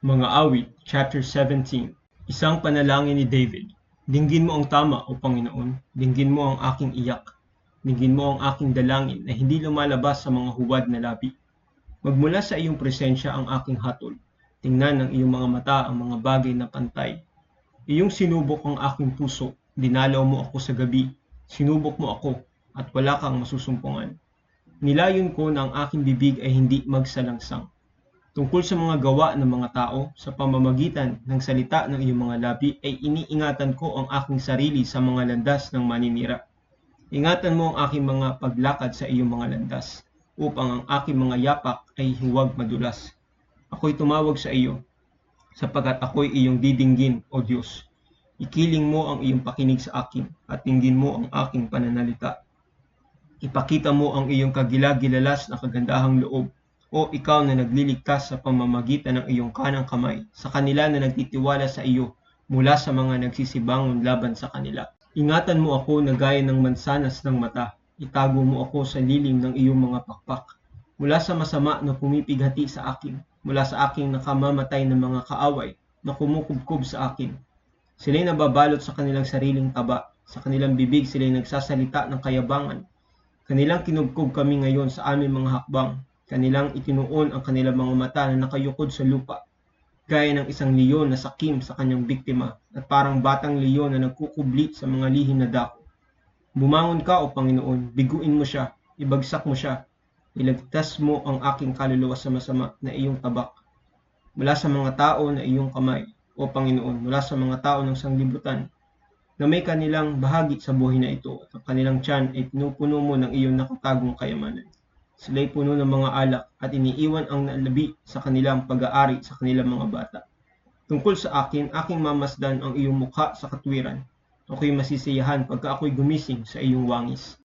Mga Awit, chapter 17 Isang panalangin ni David. Dinggin mo ang tama, O Panginoon. Dinggin mo ang aking iyak. Dinggin mo ang aking dalangin na hindi lumalabas sa mga huwad na labi. Magmula sa iyong presensya ang aking hatol. Tingnan ng iyong mga mata ang mga bagay na pantay. Iyong sinubok ang aking puso. Dinalaw mo ako sa gabi. Sinubok mo ako at wala kang masusumpungan. Nilayon ko na ang aking bibig ay hindi magsalangsang tungkol sa mga gawa ng mga tao sa pamamagitan ng salita ng iyong mga labi ay iniingatan ko ang aking sarili sa mga landas ng maninira. Ingatan mo ang aking mga paglakad sa iyong mga landas upang ang aking mga yapak ay huwag madulas. Ako'y tumawag sa iyo sapagkat ako'y iyong didinggin, O Diyos. Ikiling mo ang iyong pakinig sa akin at tinggin mo ang aking pananalita. Ipakita mo ang iyong kagilagilalas na kagandahang loob o ikaw na nagliligtas sa pamamagitan ng iyong kanang kamay sa kanila na nagtitiwala sa iyo mula sa mga nagsisibangon laban sa kanila. Ingatan mo ako na gaya ng mansanas ng mata. Itago mo ako sa lilim ng iyong mga pakpak. Mula sa masama na pumipighati sa akin, mula sa aking nakamamatay ng mga kaaway na kumukubkob sa akin. Sila'y nababalot sa kanilang sariling taba, sa kanilang bibig sila'y nagsasalita ng kayabangan. Kanilang kinubkob kami ngayon sa aming mga hakbang, Kanilang itinuon ang kanilang mga mata na nakayukod sa lupa, gaya ng isang leon na sakim sa kanyang biktima at parang batang leon na nagkukubli sa mga lihim na dako. Bumangon ka, O Panginoon, biguin mo siya, ibagsak mo siya, ilagtas mo ang aking kaluluwa sa masama na iyong tabak. Mula sa mga tao na iyong kamay, O Panginoon, mula sa mga tao ng sanglibutan, na may kanilang bahagi sa buhay na ito at ang kanilang tiyan ay pinupuno mo ng iyong nakatagong kayamanan. Sila'y puno ng mga alak at iniiwan ang nalabi sa kanilang pag-aari sa kanilang mga bata. Tungkol sa akin, aking mamasdan ang iyong mukha sa katwiran. Ako'y masisiyahan pagka ako'y gumising sa iyong wangis.